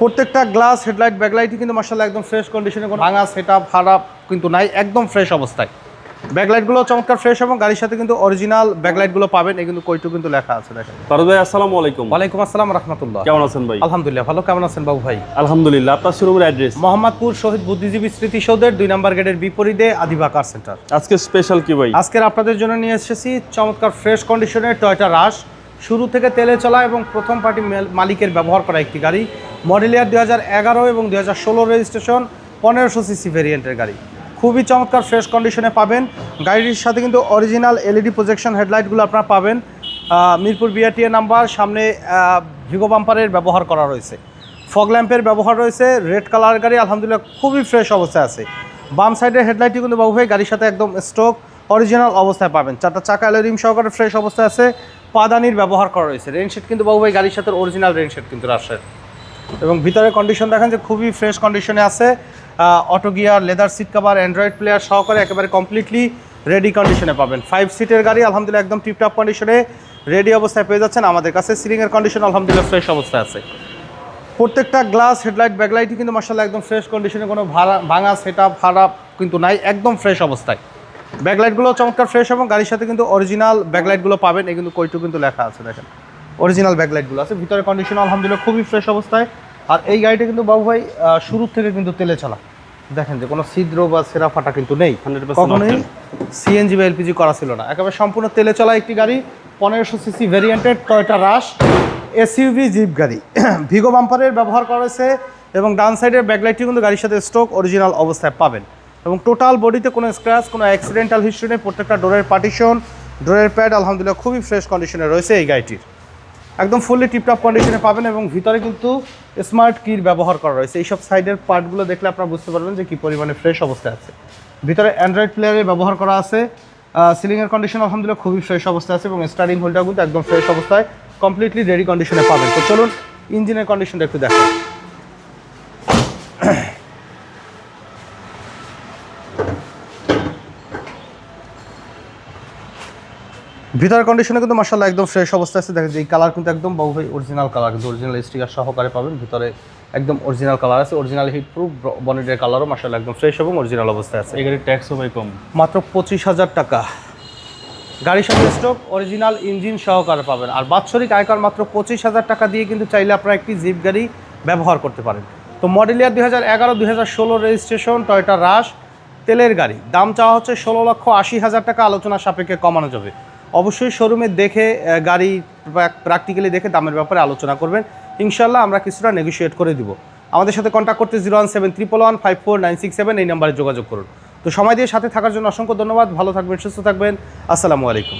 প্রত্যেকটা glass headlight ব্যাকলাইটই কিন্তু মার্শাল্লাহ একদম ফ্রেশ কন্ডিশনে কোনো ভাঙা সেট খারাপ কিন্তু নাই একদম ফ্রেশ অবস্থায়। ব্যাকলাইটগুলো চমৎকার ফ্রেশ এবং গাড়ির সাথে কিন্তু অরিজিনাল ব্যাকলাইটগুলো পাবেন এই কিন্তু কইটু কিন্তু লেখা আছে দেখেন। ফারুদ ভাই আসসালামু আলাইকুম। ওয়ালাইকুম আসসালাম রহমতুল্লাহ। কেমন আছেন ভাই? আলহামদুলিল্লাহ ভালো কেমন আছেন বাবু ভাই? আলহামদুলিল্লাহ আপনার শোরুমের অ্যাড্রেস মোহাম্মদপুর শহীদ বুদ্ধিজীবী স্মৃতিসৌধের দুই নম্বর গেটের বিপরীতে আদিবা কার সেন্টার আজকে স্পেশাল কি ভাই? আজকের আপনাদের জন্য নিয়ে এসেছি চমৎকার ফ্রেশ কন্ডিশনের টয়টা রাশ শুরু থেকে তেলে চলা এবং প্রথম পার্টি মালিকের ব্যবহার করা একটি গাড়ি। মডেল ইয়ার দুই হাজার এগারো এবং দুই হাজার ষোলো রেজিস্ট্রেশন পনেরোশো সিসি ভেরিয়েন্টের গাড়ি। খুবই চমৎকার ফ্রেশ কন্ডিশনে পাবেন। গাড়িটির সাথে কিন্তু অরিজিনাল এলইডি প্রজেকশন হেডলাইটগুলো আপনারা পাবেন। মিরপুর বিআরটিএ নাম্বার, সামনে ভিগো বাম্পারের ব্যবহার করা রয়েছে। ফগ ল্যাম্পের ব্যবহার রয়েছে। রেড কালার গাড়ি, আলহামদুলিল্লাহ, খুবই ফ্রেশ অবস্থায় আছে। বাম সাইডের হেডলাইটটি কিন্তু বাবু ভাই, গাড়ির সাথে একদম স্টক অরিজিনাল অবস্থায় পাবেন। চারটা চাকা রিম সহকারে ফ্রেশ অবস্থায় আছে। পাদানির ব্যবহার করা রয়েছে। রেনশেড কিন্তু বাবু ভাই গাড়ির সাথে অরিজিনাল রেনশেড কিন্তু রাজশাহীর। এবং ভিতরে কন্ডিশন দেখেন যে খুবই ফ্রেশ কন্ডিশনে আছে। Auto gear leather seat cover android player সহকারে একেবারে কমপ্লিটলি রেডি কন্ডিশনে পাবেন। ফাইভ সিটের গাড়ি আলহামদুলিল্লাহ একদম টিপটপ কন্ডিশনে রেডি অবস্থায় পেয়ে যাচ্ছেন। আমাদের কাছে সিলিংয়ের কন্ডিশন আলহামদুলিল্লাহ ফ্রেশ অবস্থায় আছে। প্রত্যেকটা গ্লাস হেডলাইট ব্যাকলাইটই কিন্তু মার্শাল্লাহ একদম ফ্রেশ কন্ডিশনে কোনো ভাড়া, ভাঙা সেট খারাপ কিন্তু নাই, একদম ফ্রেশ অবস্থায়। ব্যাকলাইটগুলো চমৎকার ফ্রেশ এবং গাড়ির সাথে কিন্তু অরিজিনাল ব্যাকলাইটগুলো পাবেন। এই কিন্তু কইটু কিন্তু লেখা আছে দেখেন। অরিজিনাল ব্যাকলাইটগুলো আছে। ভিতরে কন্ডিশন আলহামদুলিল্লাহ খুবই ফ্রেশ অবস্থায়। আর এই গাড়িটা কিন্তু বাবু ভাই শুরুর থেকে কিন্তু তেলে চলা। দেখেন যে কোনো ছিদ্র বা সেরা ফাটা কিন্তু নেই। কখনোই সিএনজি বা এলপিজি করা ছিল না। একেবারে সম্পূর্ণ তেলে চলা একটি গাড়ি পনেরোশো সিসি ভেরিয়েন্টের টয়টা রাশ এসইউভি জিপ গাড়ি। ভিগো বাম্পারের ব্যবহার করা হয়েছে এবং ডান সাইডের ব্যাকলাইটটি কিন্তু গাড়ির সাথে স্ট্রোক অরিজিনাল অবস্থায় পাবেন। এবং টোটাল বডিতে কোনো স্ক্র্যাচ কোনো অ্যাক্সিডেন্টাল হিস্ট্রি নেই, প্রত্যেকটা ডোরের পার্টিশন ডোরের প্যাড আলহামদুলিল্লাহ খুবই ফ্রেশ কন্ডিশনে রয়েছে এই গাড়িটির। একদম ফুললি টিপটপ কন্ডিশনে পাবেন এবং ভিতরে কিন্তু স্মার্ট কির ব্যবহার করা রয়েছে। এইসব সাইডের পার্টগুলো দেখলে আপনারা বুঝতে পারবেন যে কী পরিমাণে ফ্রেশ অবস্থায় আছে। ভিতরে অ্যান্ড্রয়েড প্লেয়ারে ব্যবহার করা আছে। সিলিংয়ের কন্ডিশন আলহামদুলিল্লাহ খুবই ফ্রেশ অবস্থায় আছে এবং স্টারিং হোলটাও কিন্তু একদম ফ্রেশ অবস্থায় কমপ্লিটলি রেডি কন্ডিশনে পাবেন। তো চলুন ইঞ্জিনের কন্ডিশনটা একটু দেখেন। ভিতর কন্ডিশনে কিন্তু মার্শাল্লাহ একদম ফ্রেশ অবস্থায় আছে। দেখেন যে এই কালার কিন্তু একদম বাবু ভাই অরিজিনাল কালার কিন্তু অরিজিনাল স্টিকার সহকারে পাবেন। ভিতরে একদম অরিজিনাল কালার আছে। অরিজিনাল হিট প্রুফ বনেটের কালারও মার্শাল্লাহ একদম ফ্রেশ এবং অরিজিনাল অবস্থায় আছে। এই গাড়ির ট্যাক্সও ভাই কম। মাত্র পঁচিশ হাজার টাকা। গাড়ির সাথে স্টক অরিজিনাল ইঞ্জিন সহকারে পাবেন। আর বাৎসরিক আয়কর মাত্র পঁচিশ হাজার টাকা দিয়ে কিন্তু চাইলে আপনারা একটি জিপ গাড়ি ব্যবহার করতে পারেন। তো মডেল ইয়ার দুই হাজার এগারো দুই হাজার ষোলো রেজিস্ট্রেশন টয়টা রাশ তেলের গাড়ি। দাম চাওয়া হচ্ছে ষোলো লক্ষ আশি হাজার টাকা। আলোচনা সাপেক্ষে কমানো যাবে। অবশ্যই শোরুমে দেখে গাড়ি প্র্যাকটিক্যালি দেখে দামের ব্যাপারে আলোচনা করবেন। ইনশাল্লাহ আমরা কিছুটা নেগোসিয়েট করে দিব। আমাদের সাথে কন্ট্যাক্ট করতে zero one seven triple one five four nine six seven এই নাম্বারে যোগাযোগ করুন। তো সময় দিয়ে সাথে থাকার জন্য অসংখ্য ধন্যবাদ। ভালো থাকবেন, সুস্থ থাকবেন। আসসালামু আলাইকুম।